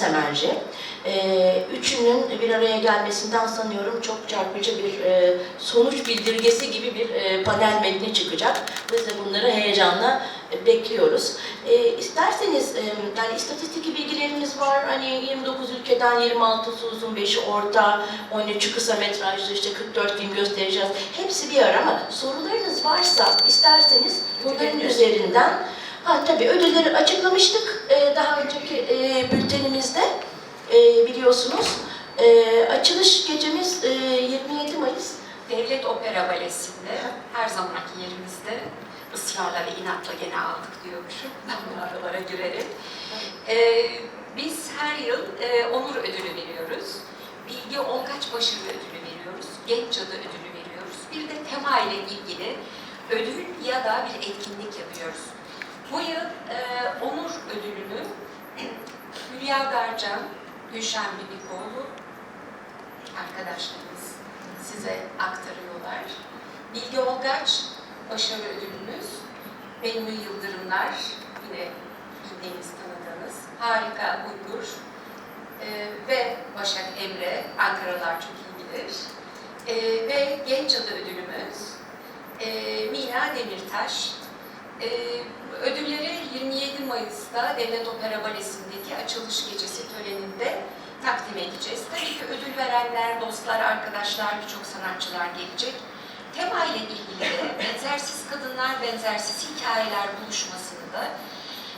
Semerci. Ee, üçünün bir araya gelmesinden sanıyorum çok çarpıcı bir e, sonuç bildirgesi gibi bir e, panel metni çıkacak. Biz de bunları heyecanla e, bekliyoruz. E, isterseniz, e, yani istatistik bilgilerimiz var. Hani 29 ülkeden 26'sı uzun, 5'i orta, 13'ü kısa metrajlı, işte 44 film göstereceğiz. Hepsi bir ara ama sorularınız varsa isterseniz bunların üzerinden Ha tabii ödülleri açıklamıştık e, daha önceki e, bültenimizde e, biliyorsunuz. E, açılış gecemiz e, 27 Mayıs. Devlet Opera Balesi'nde her zamanki yerimizde ısrarla ve inatla gene aldık diyormuşum. Ben bu aralara. Ee, biz her yıl e, onur ödülü veriyoruz. Bilgi Olgaç Başarı ödülü veriyoruz. Genç Cadı ödülü veriyoruz. Bir de tema ile ilgili ödül ya da bir etkinlik yapıyoruz. Bu yıl e, onur ödülünü Hülya Garcan, Gülşen Bibikoğlu arkadaşlarımız size aktarıyorlar. Bilge Olgaç, başarı ödülünüz. Bennu Yıldırımlar, yine bildiğiniz, tanıdığınız. Harika Uygur ee, ve Başak Emre, Ankaralar çok iyi bilir. Ee, ve Genç Adı ödülümüz ee, Mina Demirtaş. Ee, ödülleri 27 Mayıs'ta Devlet Opera Balesi'ndeki açılış gecesi töreninde takdim edeceğiz. Tabii ki ödül verenler, dostlar, arkadaşlar, birçok sanatçılar gelecek. Tema ile ilgili de benzersiz kadınlar, benzersiz hikayeler buluşmasını da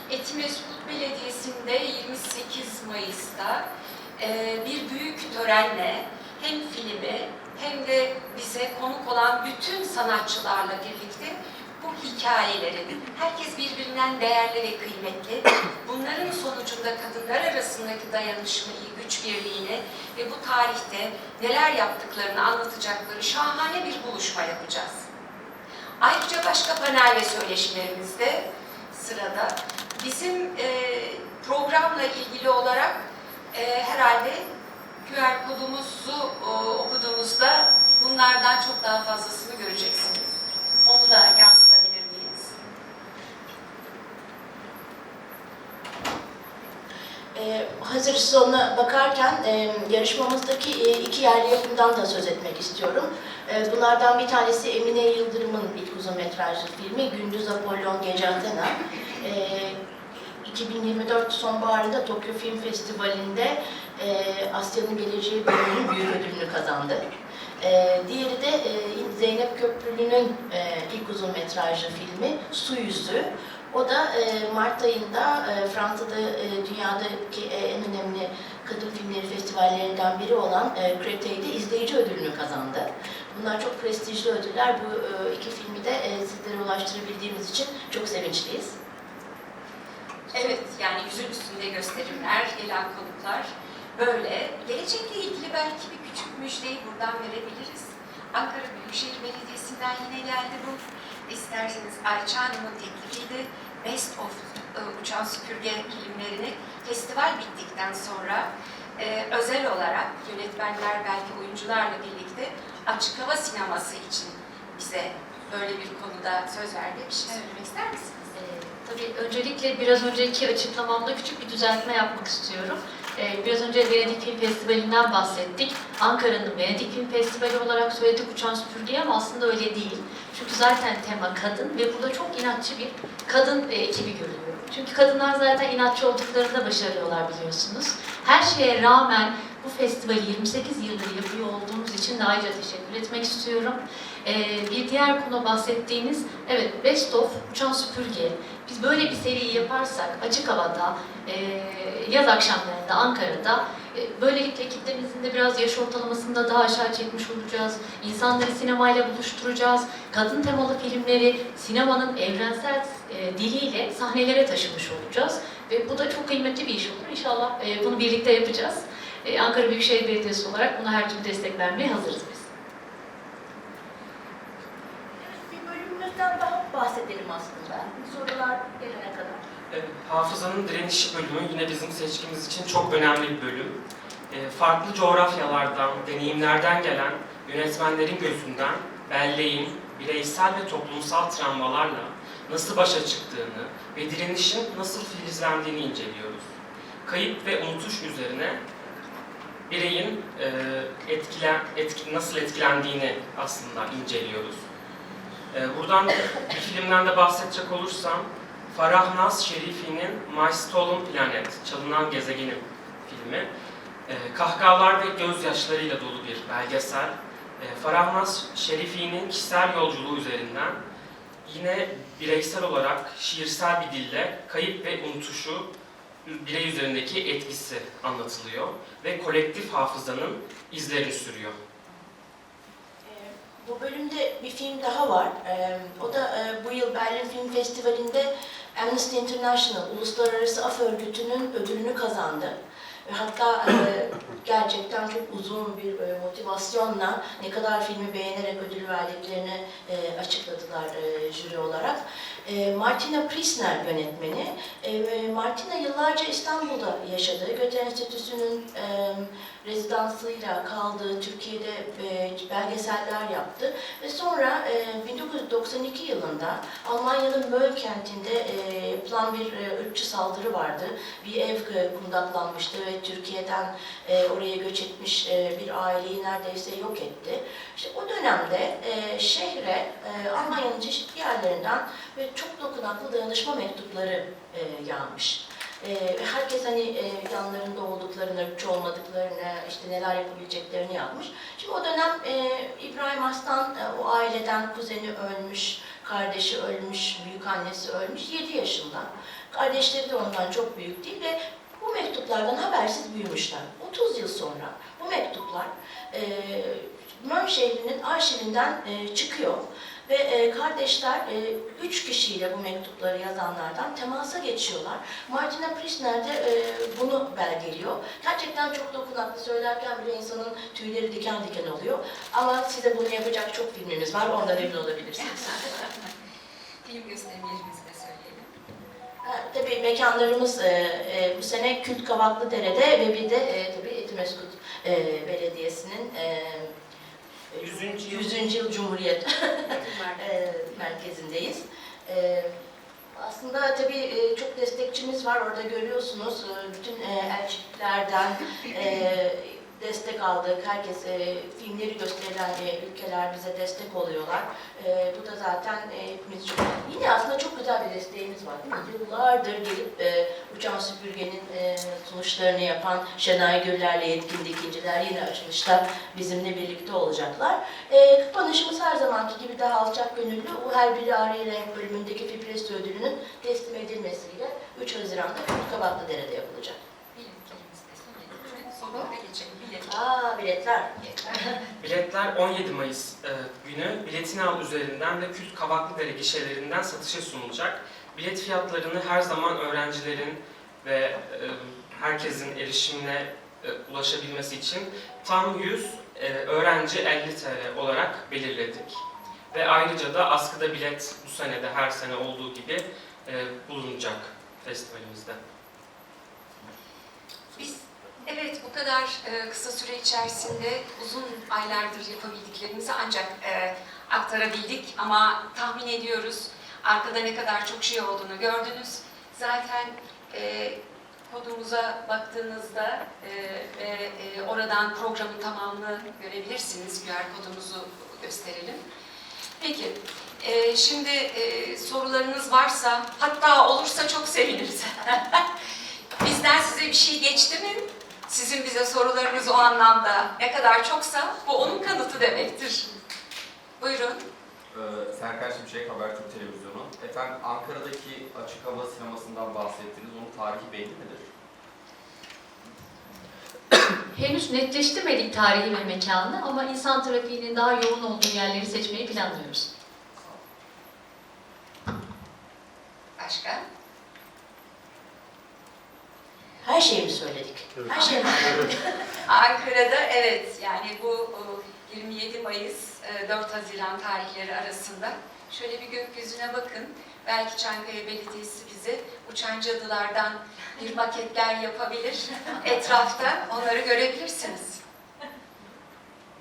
Etimesgut Belediyesi'nde 28 Mayıs'ta e, bir büyük törenle hem filmi hem de bize konuk olan bütün sanatçılarla birlikte hikayelerin herkes birbirinden değerli ve kıymetli. Bunların sonucunda kadınlar arasındaki dayanışmayı, güç birliğini ve bu tarihte neler yaptıklarını anlatacakları şahane bir buluşma yapacağız. Ayrıca başka panel ve söyleşilerimiz de sırada. Bizim e, programla ilgili olarak e, herhalde QR kodumuzu e, okuduğunuzda bunlardan çok daha fazlasını hazır siz ona bakarken e, yarışmamızdaki e, iki yerli yapımdan da söz etmek istiyorum. E, bunlardan bir tanesi Emine Yıldırım'ın ilk uzun metrajlı filmi Gündüz Apollon Gece Athena. E, 2024 sonbaharında Tokyo Film Festivali'nde e, Asya'nın Geleceği bölümünün büyük ödülünü kazandı. E, diğeri de e, Zeynep Köprülü'nün e, ilk uzun metrajlı filmi Su Yüzü. O da e, Mart ayında e, Fransa'da e, dünyadaki e, en önemli kadın filmleri festivallerinden biri olan e, Créteil'de izleyici ödülünü kazandı. Bunlar çok prestijli ödüller. Bu e, iki filmi de e, sizlere ulaştırabildiğimiz için çok sevinçliyiz. Evet, yani yüzün üstünde gösterimler, gelen konuklar böyle. Gelecekle ilgili belki bir küçük müjdeyi buradan verebiliriz. Ankara Büyükşehir Belediyesi'nden yine geldi bu. İsterseniz Ayça Hanım'ın teklifiydi. Best of e, Uçan Süpürge filmlerini festival bittikten sonra e, özel olarak yönetmenler belki oyuncularla birlikte açık hava sineması için bize böyle bir konuda söz verdi. Bir şey söylemek ister misiniz? Ee, Tabii öncelikle biraz önceki açıklamamda küçük bir düzeltme yapmak istiyorum. Ee, Biraz önce Venedik Film Festivali'nden bahsettik. Ankara'nın Venedik Film Festivali olarak söyledik Uçan Süpürge'yi ama aslında öyle değil. Çünkü zaten tema kadın ve burada çok inatçı bir kadın e, ekibi görülüyor. Çünkü kadınlar zaten inatçı olduklarında başarıyorlar biliyorsunuz. Her şeye rağmen bu festivali 28 yıldır yapıyor olduğumuz için de ayrıca teşekkür etmek istiyorum. Ee, bir diğer konu bahsettiğiniz, evet Best of Uçan Süpürge. Biz böyle bir seriyi yaparsak açık havada, e, yaz akşamlarında Ankara'da e, böylelikle kitlemizin de biraz yaş ortalamasında daha aşağı çekmiş olacağız. İnsanları sinemayla buluşturacağız. Kadın temalı filmleri sinemanın evrensel e, diliyle sahnelere taşımış olacağız. Ve bu da çok kıymetli bir iş olur. İnşallah e, bunu birlikte yapacağız. E, Ankara Büyükşehir Belediyesi olarak buna her türlü destek vermeye hazırız biz. Bir bölümümüzden daha bahsedelim aslında. Sorular gelene kadar. Evet, Hafızanın Direnişi bölümü yine bizim seçkimiz için çok önemli bir bölüm. E, farklı coğrafyalardan, deneyimlerden gelen yönetmenlerin gözünden belleğin bireysel ve toplumsal travmalarla nasıl başa çıktığını ve direnişin nasıl filizlendiğini inceliyoruz. kayıp ve unutuş üzerine bireyin e, etkilen, etki, nasıl etkilendiğini aslında inceliyoruz. E, buradan bir filmden de bahsedecek olursam, Farah Naz Şerifi'nin My Stolen Planet, Çalınan Gezegenim filmi. E, kahkahalar ve gözyaşlarıyla dolu bir belgesel. E, Farah Naz Şerifi'nin kişisel yolculuğu üzerinden yine bireysel olarak şiirsel bir dille kayıp ve unutuşu birey üzerindeki etkisi anlatılıyor ve kolektif hafızanın izlerini sürüyor. Ee, Bu bölümde bir film daha var. Ee, O da e, bu yıl Berlin Film Festivali'nde Amnesty International, Uluslararası Af Örgütü'nün ödülünü kazandı. Ve Hatta e, gerçekten çok uzun bir e, motivasyonla ne kadar filmi beğenerek ödül verdiklerini açıkladılar jüri olarak. E, Martina Prisner yönetmeni. E, Martina yıllarca İstanbul'da yaşadı. Goethe Enstitüsü'nün e, rezidansıyla kaldığı Türkiye'de e, belgeseller yaptı ve sonra e, 1992 yılında Almanya'nın Möl kentinde e, yapılan bir e, ırkçı saldırı vardı. Bir ev e, kundaklanmıştı ve Türkiye'den e, oraya göç etmiş e, bir aileyi neredeyse yok etti. İşte o dönemde e, şehre e, Almanya'nın çeşitli yerlerinden ve çok dokunaklı dayanışma mektupları e, yağmış. Ee, herkes hani e, yanlarında olduklarını, ırkçı olmadıklarını, işte neler yapabileceklerini yapmış. Şimdi o dönem e, İbrahim Aslan e, o aileden kuzeni ölmüş, kardeşi ölmüş, büyük annesi ölmüş 7 yaşında. Kardeşleri de ondan çok büyük değil ve bu mektuplardan habersiz büyümüşler. 30 yıl sonra bu mektuplar e, Mön şehrinin arşivinden e, çıkıyor. Ve e, kardeşler e, üç kişiyle bu mektupları yazanlardan temasa geçiyorlar. Martina Prisner de e, bunu belgeliyor. Gerçekten çok dokunaklı söylerken bile insanın tüyleri diken diken oluyor. Ama size bunu yapacak çok filmimiz var, ondan emin olabilirsiniz. Film. Ha, tabii mekanlarımız e, e, bu sene Kült Kavaklıdere'de ve bir de e, tabii Etimeskut e, Belediyesi'nin e, 100. yıl 100. yıl Cumhuriyet e, merkezindeyiz. E, aslında tabii çok destekçimiz var orada görüyorsunuz. Bütün elçiliklerden destek aldık. Herkes filmleri gösterilen ülkeler bize destek oluyorlar. Bu da zaten hepimiz çok... Yine aslında çok güzel bir desteğimiz var? Yıllardır gelip Uçan Süpürge'nin sunuşlarını yapan Şenay Güller'le Yetkin Dikinciler yine açılışta bizimle birlikte olacaklar. E, kapanışımız her zamanki gibi daha alçak gönüllü. Bu her biri Ari Renk bölümündeki Fipresi ödülünün teslim edilmesiyle 3 Haziran'da Kabaklıdere'de yapılacak. Biletlerimizi de söyleyelim. Sonra da geçelim. Bilet. Aa biletler. Biletler 17 Mayıs e, günü Biletini Al üzerinden ve Kült Kavaklıdere gişelerinden satışa sunulacak. Bilet fiyatlarını her zaman öğrencilerin ve e, herkesin erişimine e, ulaşabilmesi için tam 100, e, öğrenci 50 TL olarak belirledik. Ve ayrıca da askıda bilet bu sene de her sene olduğu gibi e, bulunacak festivalimizde. Biz evet bu kadar e, kısa süre içerisinde uzun aylardır yapabildiklerimizi ancak e, aktarabildik ama tahmin ediyoruz arkada ne kadar çok şey olduğunu gördünüz. Zaten e, kodumuza baktığınızda e, e, oradan programın tamamını görebilirsiniz. QR kodumuzu gösterelim. Peki, e, şimdi e, sorularınız varsa, hatta olursa çok seviniriz. Bizden size bir şey geçti mi? Sizin bize sorularınız o anlamda ne kadar çoksa bu onun kanıtı demektir. Serkan Şimşek, Habertürk Televizyonu. Efendim Ankara'daki açık hava sinemasından bahsettiniz. Onun tarihi belli midir? Henüz netleştirmedik tarihi ve mekanını ama insan trafiğinin daha yoğun olduğu yerleri seçmeyi planlıyoruz. Başka? Her şeyi söyledik. Her şeyi söyledik. Ankara'da evet yani bu 27 Mayıs e, 4 Haziran tarihleri arasında şöyle bir gökyüzüne bakın. Belki Çankaya Belediyesi bize uçan cadılardan bir maketler yapabilir. Etrafta onları görebilirsiniz.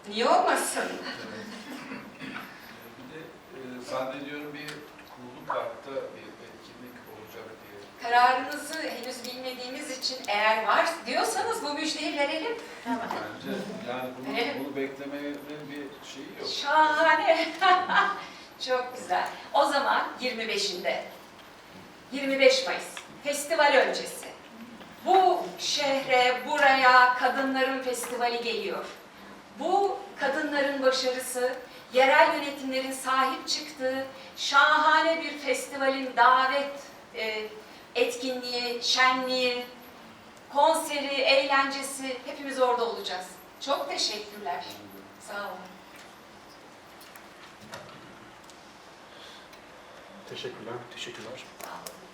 Niye olmasın? Bir de e, zannediyorum bir kulluk kartta bir Kararınızı henüz bilmediğimiz için eğer var diyorsanız bu müjdeyi verelim. Bence yani bunu, Verelim. bunu beklemenin bir şeyi yok. Şahane. Çok güzel. O zaman 25'inde 25 Mayıs festival öncesi. Bu şehre, buraya kadınların festivali geliyor. Bu kadınların başarısı, yerel yönetimlerin sahip çıktığı şahane bir festivalin davet e, etkinliği, şenliği, konseri, eğlencesi hepimiz orada olacağız. Çok teşekkürler. Sağ olun. Teşekkürler. Teşekkürler. Sağ olun.